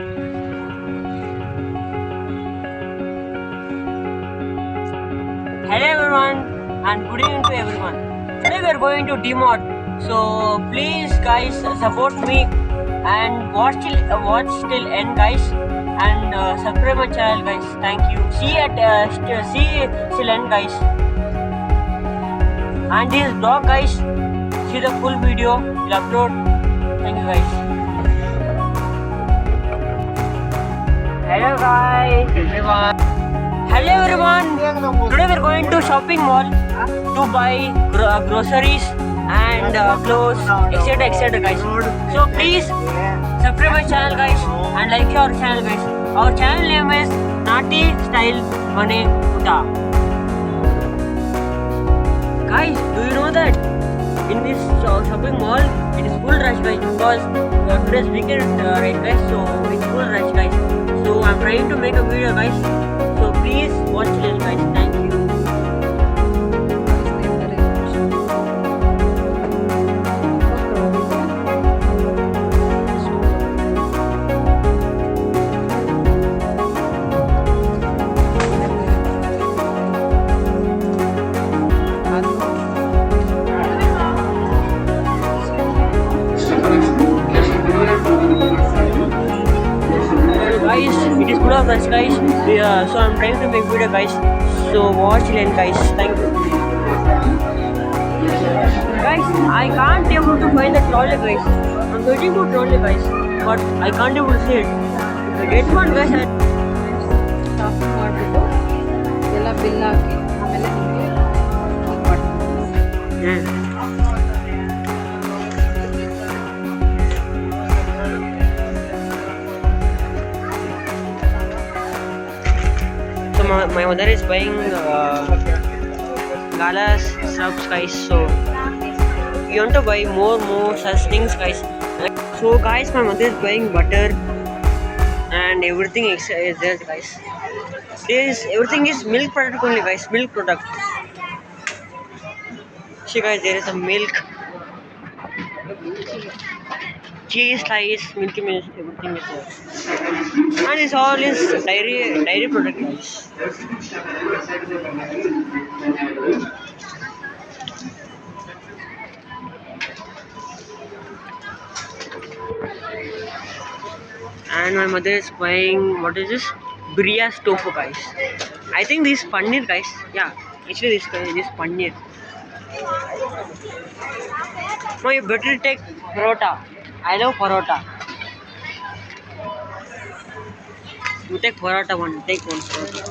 Hello everyone and good evening to everyone. Today we are going to DMart. So please guys support me and watch till uh, watch till end guys and uh, subscribe my channel guys. Thank you. See at uh, st- see till end guys. And this vlog guys. See the full video. Will upload. Thank you guys. Hello. Everyone. Hello everyone. Today we're going to shopping mall to buy gro- groceries and uh, clothes, etc. etc. guys. So please subscribe my channel guys and like our channel guys. Our channel name is Nati Style Mane Uta. Guys, do you know that in this shopping mall it is full rush guys because uh, today's weekend uh, right guys so it's full rush guys. So I'm trying to make a video guys. So please watch this guys. Thank full of us guys yeah, so i'm trying to make video guys so watch it and guys thank you guys i can't able to find the trolley guys i'm waiting for trolley guys but i can't able to see it if i get one guys I, shopping ಮಾಡಿಬಿಟ್ಟು ಎಲ್ಲ bill ಹಾಕಿ ಆಮೇಲೆ ನಿಮಗೆ ಮಾಡ್ತೀನಿ my, mother is buying uh, galas subs guys. So you want to buy more more such things guys. So guys my mother is buying butter and everything is is there guys. This everything is milk product only guys milk product. See guys there is a milk cheese slice milky mist everything is there. And it's all is dairy dairy product guys. And my mother is buying what is this? Briya's tofu guys. I think this paneer guys. Yeah actually this this paneer. No you better take parota I love parota you take parota one take one parota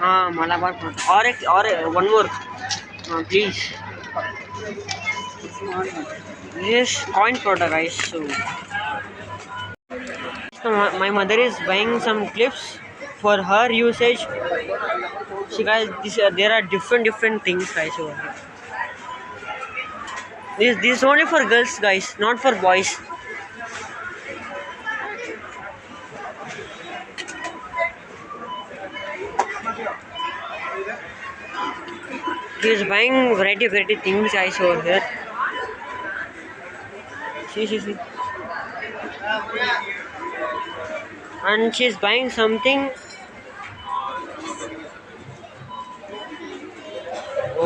ah malabar parota or a, one more. uh, please. This coin parota guys. So so my, mother is buying some clips for her usage. See guys, this, uh, there are different different things guys over here. This this is only for girls guys, not for boys. He is buying variety variety things guys over here. See see see. and she's buying something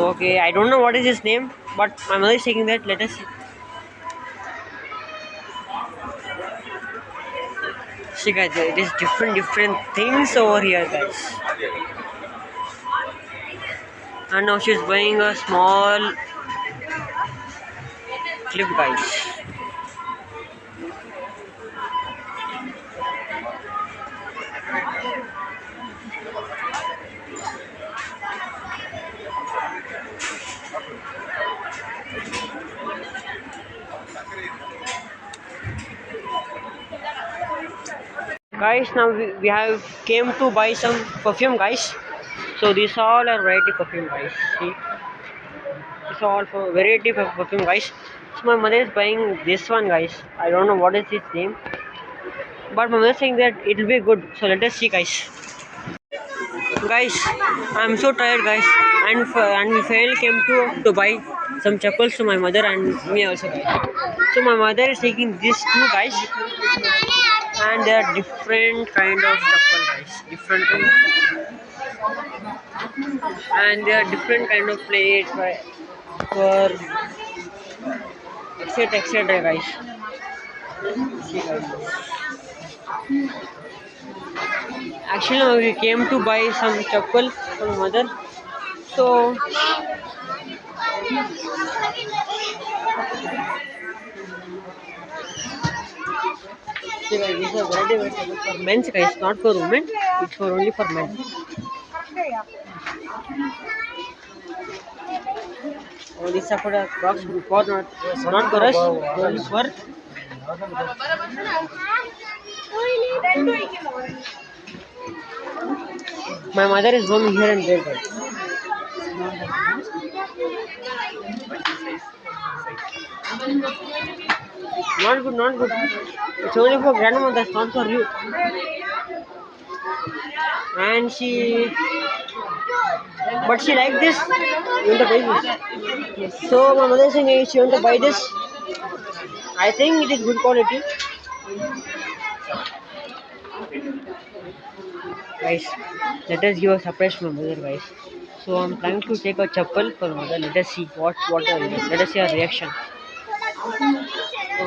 okay i don't know what is his name but my mother is taking that. Let us see. Guys it is different different things over here guys. And now she's buying a small clip guys guys now we, have came to buy some perfume guys. So these all are variety perfume guys. See? Are all for variety of perfume guys. So my mother is buying this one guys. I don't know what is its name. But my mother is saying that it will be good. So let us see guys. Guys i'm so tired guys. And and we finally came to to buy some chapels to my mother and me also guys. So my mother is taking these two guys and there are different kind of chappal guys different kind and there are different kind of right, for etc etc guys. actually we came to buy some chappal from mother so बच्चे का it's not for women it's for only for men और box for not not for us only for My mother is home here and there. Thank you. Not good, not good. It's only for grandmother, not for you. And she, but she like this. You want to buy this? So my mother is saying she want to buy this. I think it is good quality. Guys, let us give a surprise to my mother, guys. So I'm planning to take a chappal for mother. Let us see what what let us see her reaction.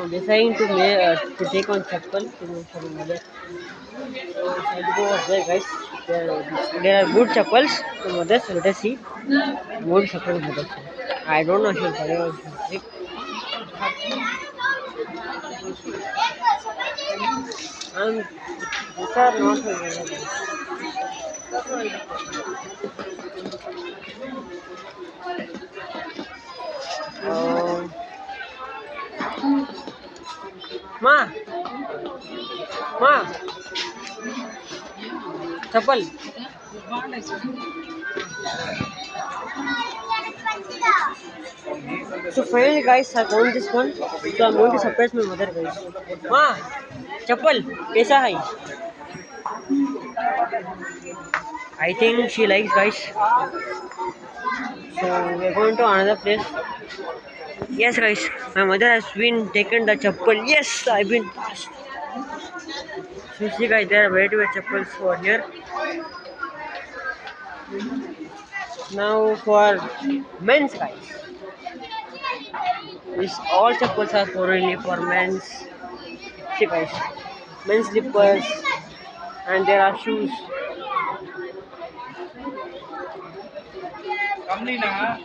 So deciding to ma- uh, to take on chappal to for my mother. To go over there, guys. There, there are good chappals for mother. So let us see. Good chappal mother. I don't know if she'll she'll take. And these are not mother. Um, माँ। माँ। चप्पल। तो finally guys I found this one so I going to surprise my mother guys वाह चप्पल, कैसा है? I think she likes guys so we are going to another place Yes, guys, my mother has been taken the chappal. Yes, I've been. So see, guys, there are variety of chappals for here. Now for men's, guys. This all chappals are for only for men's. See, guys, men's slippers, and there are shoes. Sorry, sorry.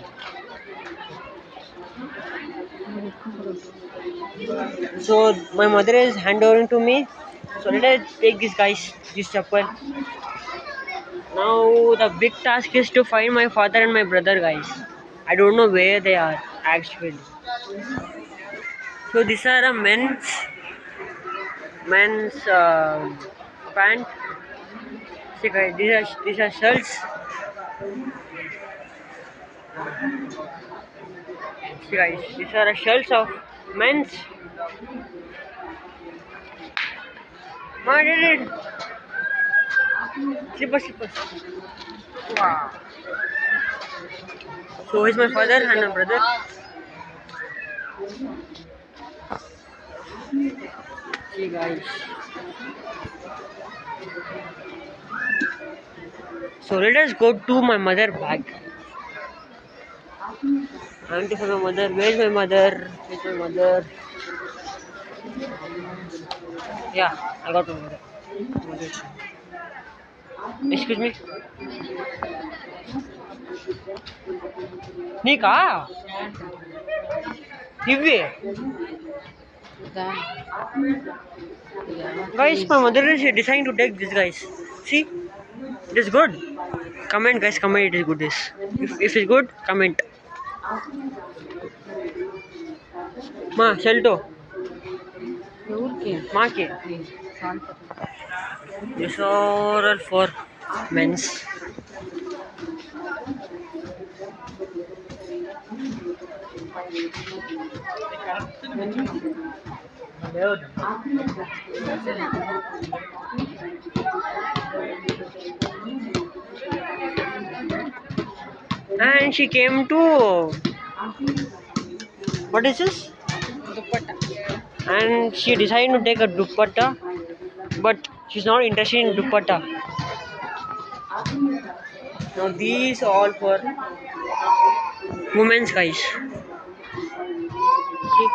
So my mother is handovering to me. So let us take this guys, this chappal. Now the big task is to find my father and my brother guys. I don't know where they are actually. So these are a men's men's uh, pant. See guys, these are these are shirts. See guys, these are shirts of men's. It. Slippers, slippers. Wow. So he's my father and my brother. See guys. So let us go to my mother bag auntie for my mother. Where's my mother? Where's my mother? Yeah, I got my mother. Excuse me. Nika? Divya? Guys, my mother is deciding to take this, guys. See? It is good. Comment, guys. Comment it is good. This. If, if it's good, comment. మా షెల్టో మాకే this are are for men's లేదు and she came to what is this? Dupatta. And she decided to take a dupatta, but she's not interested in dupatta. Now these are all for women's guys. See?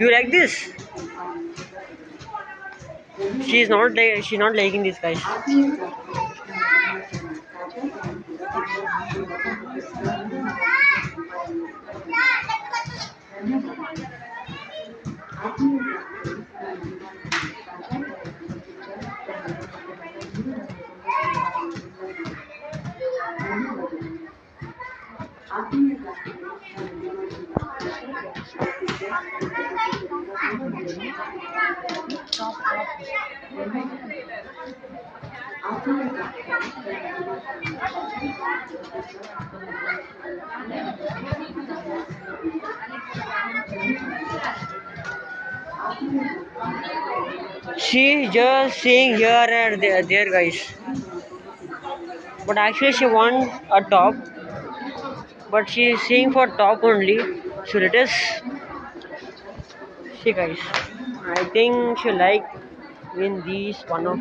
You like this? She's not like she's not liking this guys. She just seeing here and there, there guys. But actually she wants a top. But she is seeing for top only. So let us see guys. I think she like in these one of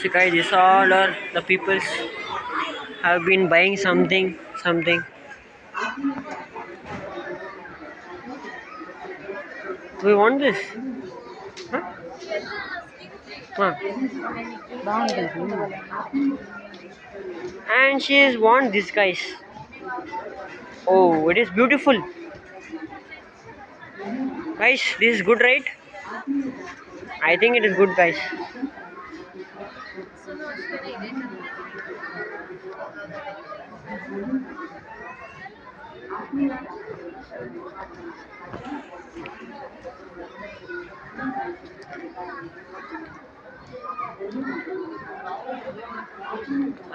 See guys, this all are the peoples have been buying something, something. We want this. And she has worn this guys. Oh, it is beautiful. Guys, this is good, right? I think it is good, guys.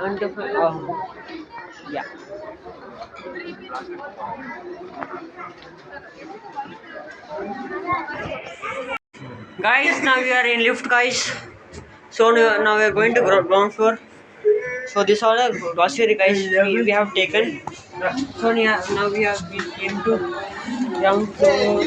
Oh, yeah. Guys, now we are in lift, guys. So now we are going to ground floor. So this all are grocery, guys. We, we have taken. So yeah, now we have been into ground floor.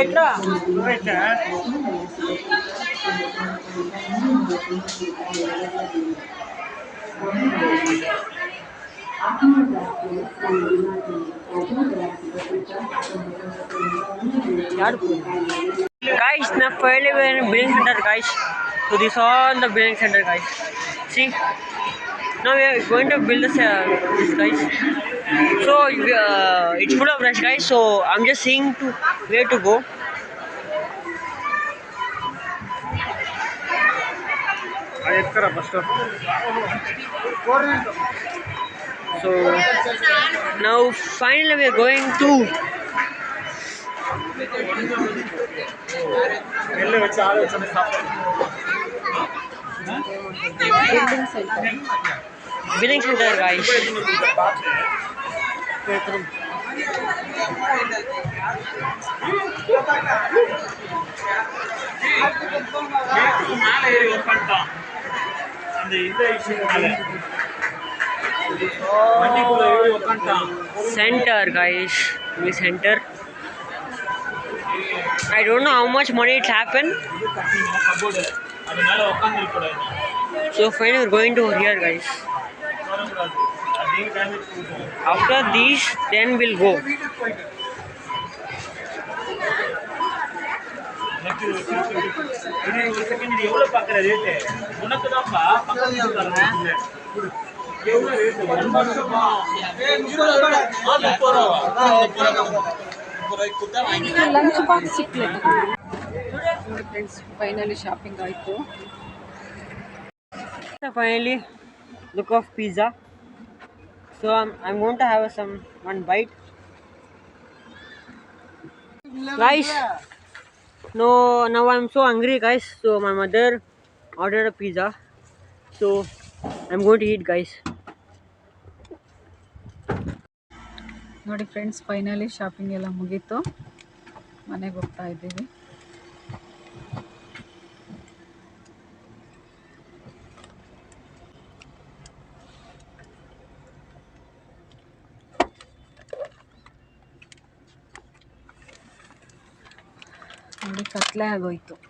એટલા guys na fairly when billing center guys to this all the billing center guys See, now we are going to build this, uh, this guys. So uh, it's full of rush, guys. So I'm just seeing to where to go. So now finally we are going to billing centre billing centre guys centre guys ये centre I don't know how much money it happened. அது மேலே உட்காந்துருக்க கூடாது. So fine ஒரு going to here guys after these then will go lunch box சிக்கல ನೋಡಿ friends finally shopping ಆಯಿತು. Finally look of pizza so I want to have some one bite guys no now I am so so hungry guys. My mother mother a pizza pizza. I am going to eat guys. ನೋಡಿ friends finally shopping ಎಲ್ಲ ಮುಗೀತು. ಮನೆಗೆ ಹೋಗ್ತಾ ಇದ್ದೀವಿ. mezclado y todo.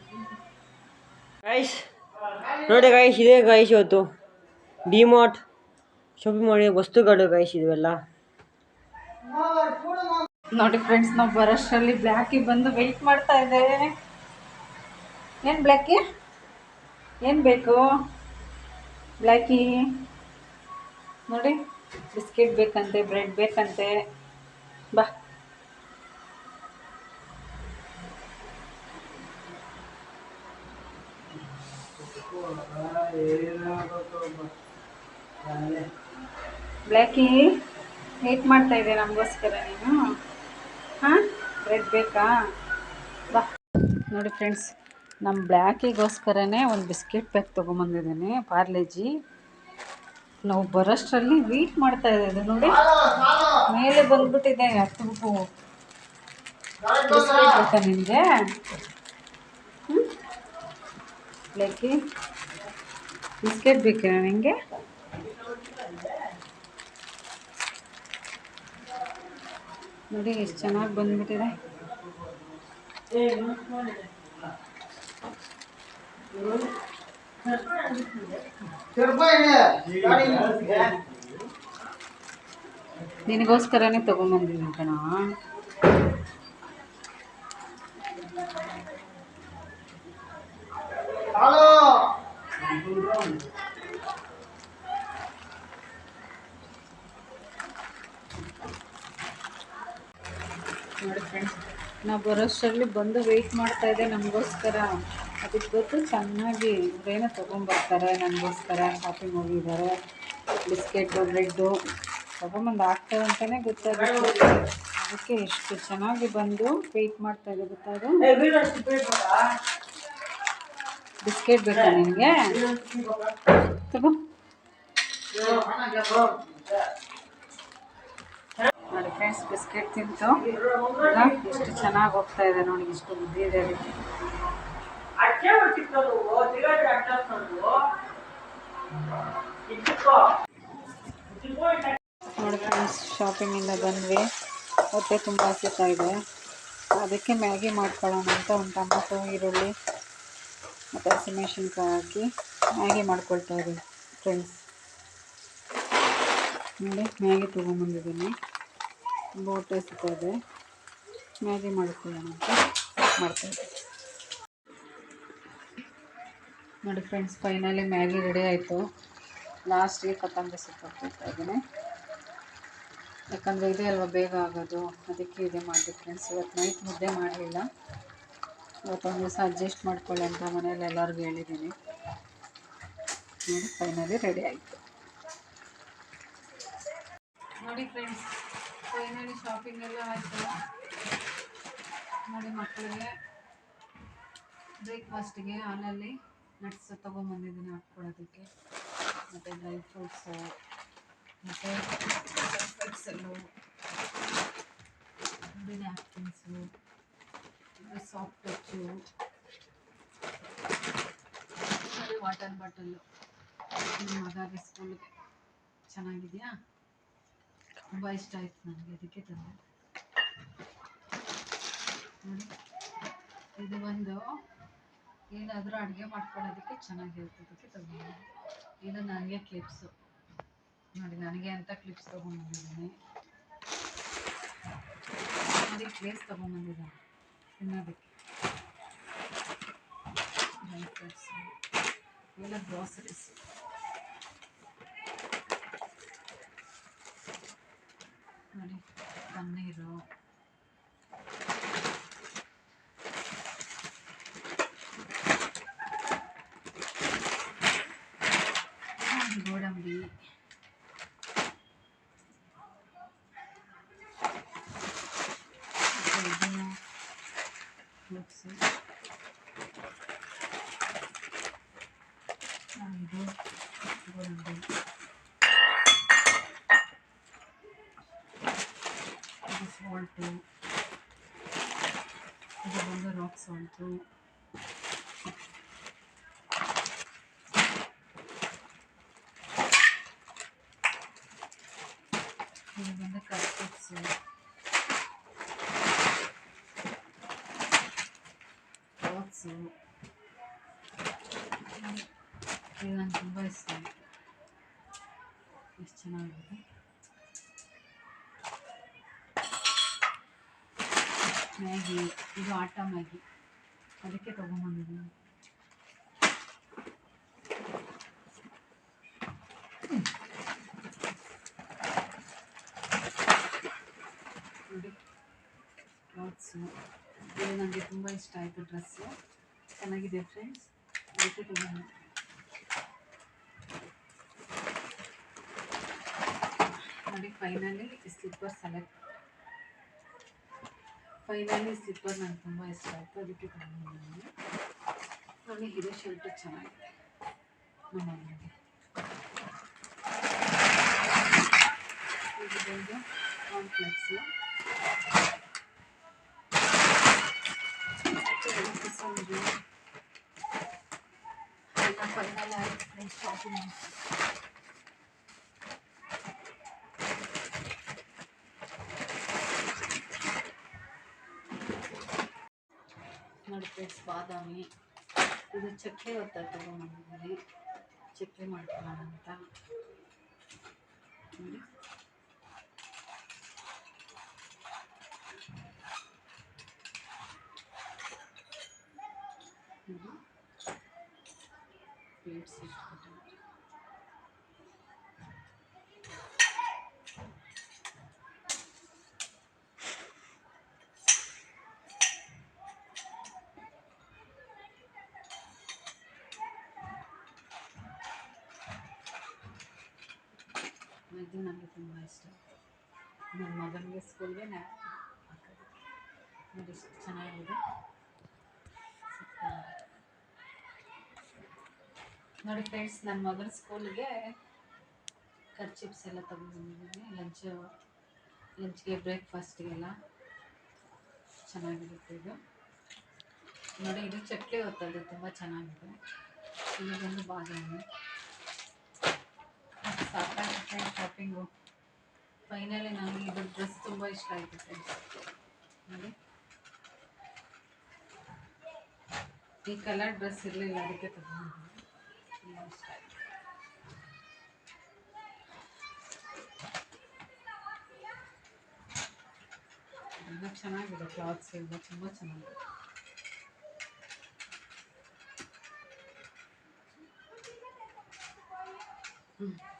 Guys ನೋಡಿ guys ಇದೆ guys ಇವತ್ತು. DMart shopping ಮಾಡಿ ವಸ್ತುಗಳು ಗೈಸ್ ಇದೆಲ್ಲ ನೋಡಿ ಫ್ರೆಂಡ್ಸ್ ನಾವು ಬರೋಷ್ಟರಲ್ಲಿ ಬ್ಲ್ಯಾಕಿ ಬಂದು ವೆಯ್ಟ್ ಮಾಡ್ತಾ ಇದೆ. ಏನು ಬ್ಲ್ಯಾಕಿ ಏನು ಬೇಕು? ಬ್ಲ್ಯಾಕಿ ನೋಡಿ, ಬಿಸ್ಕೆಟ್ ಬೇಕಂತೆ, ಬ್ರೆಡ್ ಬೇಕಂತೆ. ಬಾ. ಬ್ಲ್ಯಾಕಿ ವೇಟ್ ಮಾಡ್ತಾ ಇದೆ ನಮಗೋಸ್ಕರ ನೀನು? ಹಾಂ? ಬ್ರೆಡ್ ಬೇಕಾ? ಬಾ. ನೋಡಿ ಫ್ರೆಂಡ್ಸ್ ನಮ್ಮ ಬ್ಲ್ಯಾಕಿಗೋಸ್ಕರನೇ ಒಂದು ಬಿಸ್ಕೆಟ್ ಪ್ಯಾಕ್ ತೊಗೊಂಬಂದಿದ್ದೀನಿ, ಪಾರ್ಲೆಜಿ. ನಾವು ಬರೋಷ್ಟರಲ್ಲಿ ವೇಟ್ ಮಾಡ್ತಾ ಇದ್ದೀವಿ ನೋಡಿ. ಮೇಲೆ ಬಂದ್ಬಿಟ್ಟಿದೆ ಹತ್ತು ಬಿಸ್ಕೆಟ್ ಬೇಕಾ ನಿಮಗೆ ಹ್ಞೂ ಬ್ಲ್ಯಾಕಿ? ಬಿಸ್ಕೆಟ್ ಬೇಕಾ ನಿನಗೆ ನೋಡಿ ಎಷ್ಟು ಚೆನ್ನಾಗಿ ಬಂದ್ಬಿಟ್ಟಿದೆ ನಿನಗೋಸ್ಕರನೇ ತೊಗೊಂಬಂದಿದ್ದೀನಿ ಕಣ ನಾವು ಬರೋಷ್ಟರಲ್ಲಿ ಬಂದು ವೆಯ್ಟ್ ಮಾಡ್ತಾ ಇದೆ ನಮಗೋಸ್ಕರ. ಅದಕ್ಕೆ ಗೊತ್ತು ಚೆನ್ನಾಗಿ ಬೇನ ತೊಗೊಂಬರ್ತಾರೆ ನನಗೋಸ್ಕರ ಶಾಪಿಂಗ್ ಹೋಗಿದ್ದಾರೆ ಬಿಸ್ಕೆಟು ಬ್ರೆಡ್ಡು ತೊಗೊಂಬಂದು ಹಾಕ್ತಾರೆ ಅಂತಲೇ ಗೊತ್ತಾಗುತ್ತೆ. ಅದಕ್ಕೆ ಎಷ್ಟು ಚೆನ್ನಾಗಿ ಬಂದು ವೆಯ್ಟ್ ಮಾಡ್ತಾ ಇದೆ ಗೊತ್ತಾಗ ಬಿಸ್ಕೆಟ್ ಬೇಕಾ ನಿಮಗೆ? ತಗೋ. ಫ್ರೆಂಡ್ಸ್ ಬಿಸ್ಕೆಟ್ ತಿಂತು. ಈಗ ಎಷ್ಟು ಚೆನ್ನಾಗಿ ಹೋಗ್ತಾ ಇದೆ ನೋಡಿ ಎಷ್ಟು ಬುದ್ಧಿ ಇದೆ ಅದಕ್ಕೆ. ನೋಡಿ ಫ್ರೆಂಡ್ಸ್ ಶಾಪಿಂಗ್ ಇಂದ ಬಂದ್ವಿ. ಹೊಟ್ಟೆ ತುಂಬ ಹಸಿತಾ ಇದೆ. ಅದಕ್ಕೆ ಮ್ಯಾಗಿ ಮಾಡ್ಕೊಳ್ಳೋಣ ಅಂತ ಒಂದು ಟೊಮೊಟೊ, ಈರುಳ್ಳಿ ಮತ್ತು ಹಸಿಮೆಣ್ಸಿನ್ಕಾಯಿ ಹಾಕಿ ಮ್ಯಾಗಿ ಮಾಡ್ಕೊಳ್ತಾ ಇದ್ದೀವಿ ಫ್ರೆಂಡ್ಸ್. ನೋಡಿ, ಮ್ಯಾಗಿ ತೊಗೊಂಬಂದಿದ್ದೀನಿ ಹೊಟ್ಟೆ ಇದೆ. ಮ್ಯಾಗಿ ಮಾಡ್ಕೊಳ್ಳೋಣ ಅಂತ ಮಾಡ್ತಾಯಿದ್ದೆ ನೋಡಿ ಫ್ರೆಂಡ್ಸ್ ಫೈನಲಿ ಮ್ಯಾಗಿ ರೆಡಿ ಆಯಿತು. ಲಾಸ್ಟಿಗೆ ಕೊತ್ತಂಬರಿ ಸೊಪ್ಪು ಇದ್ದೀನಿ. ಯಾಕಂದರೆ ಇದೇ ಅಲ್ವಾ ಬೇಗ ಆಗೋದು. ಅದಕ್ಕೆ ಇದೆ ಮಾಡಿದೆ ಫ್ರೆಂಡ್ಸ್ ಇವತ್ತು ನೈಟ್ ಮುದ್ದೆ ಮಾಡಲಿಲ್ಲ. ಇವತ್ತೊಂದು ದಿವಸ ಅಡ್ಜಸ್ಟ್ ಮಾಡ್ಕೊಳ್ಳಿ ಅಂತ ಮನೇಲಿ ಎಲ್ಲರಿಗೂ ಹೇಳಿದ್ದೀನಿ. ನೋಡಿ ಫೈನಲಿ ರೆಡಿ ಆಯಿತು. ನೋಡಿ ಫ್ರೆಂಡ್ಸ್ ಫೈನಲಿ ಶಾಪಿಂಗ್ ಎಲ್ಲ ಆಯಿತು? ನೋಡಿ ಮಕ್ಕಳಿಗೆ ಬ್ರೇಕ್ಫಾಸ್ಟಿಗೆ ಹಾಲಲ್ಲಿ ನಟ್ಸ್ ತೊಗೊಂಬಂದಿದ್ದೀನಿ ಹಾಕ್ಕೊಳೋದಕ್ಕೆ ಮತ್ತು ಡ್ರೈ ಫ್ರೂಟ್ಸು ಮತ್ತು ಫ್ರೂಟ್ಸಲ್ಲು napkins soft touch water bottle ನಿಮ್ಮ ಮಗ ಸ್ಕೂಲ್ಗೆ ಚೆನ್ನಾಗಿದೆಯಾ? ತುಂಬ ಇಷ್ಟ ಆಯಿತು ನನಗೆ ಅದಕ್ಕೆ ತಂದೆ ನೋಡಿ ಇದು ಒಂದು ಏನಾದರೂ ಅಡುಗೆ ಮಾಡ್ಕೊಳ್ಳೋದಕ್ಕೆ ಚೆನ್ನಾಗಿರ್ತದಕ್ಕೆ ತಗೊಂಡು ಇದು ನನಗೆ ಕ್ಲಿಪ್ಸು ನೋಡಿ ನನಗೆ ಅಂತ ಕ್ಲಿಪ್ಸ್ ತೊಗೊಂಬಂದಿದ್ದೀನಿ ನೋಡಿ ಪ್ಲೇಸ್ ತೊಗೊಂಬಂದಿದ್ದಾನೆ ತಿನ್ನೋದಕ್ಕೆ ಡ್ರೈ ಫ್ರೂಟ್ಸು ಎಲ್ಲ ಗ್ರಾಸರೀಸ್ 看看这个等那个 ಇದು ಸಾಲ್ಟು ಇದು ಬಂದು ರಾಕ್ ಸಾಲ್ಟು ಇದು ಬಂದು ಕಟ್ಲೆಟ್ಸು ಬಾಕ್ಸು ಇದು ನಂಗೆ ತುಂಬ ಇಷ್ಟ ಆಯಿತು ಎಷ್ಟು ಚೆನ್ನಾಗಿದೆ ಮ್ಯಾಗಿ, ಇದು ಆಟ ಮ್ಯಾಗಿ. ಅದಕ್ಕೆ ತೊಗೊಂಬಂದಿದ್ದೀನಿ ನೋಡಿ ಇದು ನನಗೆ ತುಂಬ ಇಷ್ಟ ಆಯಿತು ಡ್ರೆಸ್ಸು ಚೆನ್ನಾಗಿದೆ ಫ್ರೆಂಡ್ಸ್ ಅದಕ್ಕೆ ತೊಗೊಂಡು ನೋಡಿ finally slipper select finally slipper ನನಗೆ ತುಂಬ ಇಷ್ಟ ಆಯಿತು ಅದಕ್ಕೆ ತೊಗೊಂಡಿದ್ದೀನಿ ನೋಡಿ ಇದೇ ಶರ್ಟು ಚೆನ್ನಾಗಿದೆ ನಮ್ಮ ಮನೆಗೆ ಇದು ಬಂದು ಕಾಂಪ್ಲೆಕ್ಸು ಸಂಜೆ ಎಲ್ಲ ಫೈನಲ್ ಆಯಿತು ಫ್ರೆಂಡ್ಸ್ ಶಾಪಿಂಗ್ ಬಾದಾಮಿ. ಇದು ಚಕ್ಕೆ ಒತ್ತ ತೊಗೊಂಬಂದಿದ್ದೀನಿ ಚಕ್ಕೆ ಮಾಡ್ಕೊಳ್ಳೋಣ ಅಂತ ನೋಡಿ ಇದು ಪ್ಲೇಟ್ಸ್ ಇಟ್ಬಿಟ್ಟು ಇದು ನನಗೆ ತುಂಬ ಇಷ್ಟ. ನನ್ನ ಮಗನಿಗೆ ಸ್ಕೂಲ್ಗೆ ನೋಡಿ ಎಷ್ಟು ಚೆನ್ನಾಗಿದೆ. ನೋಡಿ ಫ್ರೆಂಡ್ಸ್ ನನ್ನ ಮಗನ ಸ್ಕೂಲ್ಗೆ ಖರ್ಚಿಪ್ಸ್ ಎಲ್ಲ ತೊಗೊಂಡ್ಬಂದಿದ್ದೀನಿ. ಲಂಚ್ ಲಂಚ್ಗೆ ಬ್ರೇಕ್ಫಾಸ್ಟಿಗೆಲ್ಲ ಚೆನ್ನಾಗಿರುತ್ತೆ ಇದು. ನೋಡಿ ಇದು ಚಟ್ಲಿ ಹೊತ್ತದು ತುಂಬ ಚೆನ್ನಾಗಿದೆ. ಇಲ್ಲಿ ಬಂದು ಬಾದಾಮಿ ಸಾಕಾಗುತ್ತೆ ಶಾಪಿಂಗು ಫೈನಲಿ ನನಗೆ ಇದು ಡ್ರೆಸ್ ತುಂಬ ಇಷ್ಟ ಆಯಿತು ಫ್ರೆಂಡ್ಸ್ ನೋಡಿ ಈ ಕಲರ್ ಡ್ರೆಸ್ ಇರಲಿಲ್ಲ ಅದಕ್ಕೆ ತಗೊಂಡು ತುಂಬ ಇಷ್ಟ ಆಯಿತು ಎಲ್ಲ ಚೆನ್ನಾಗಿದೆ ಕ್ಲಾತ್ಸ್ ಎಲ್ಲ ತುಂಬ ಚೆನ್ನಾಗಿದೆ ಹ್ಞೂ ಹ್ಞೂ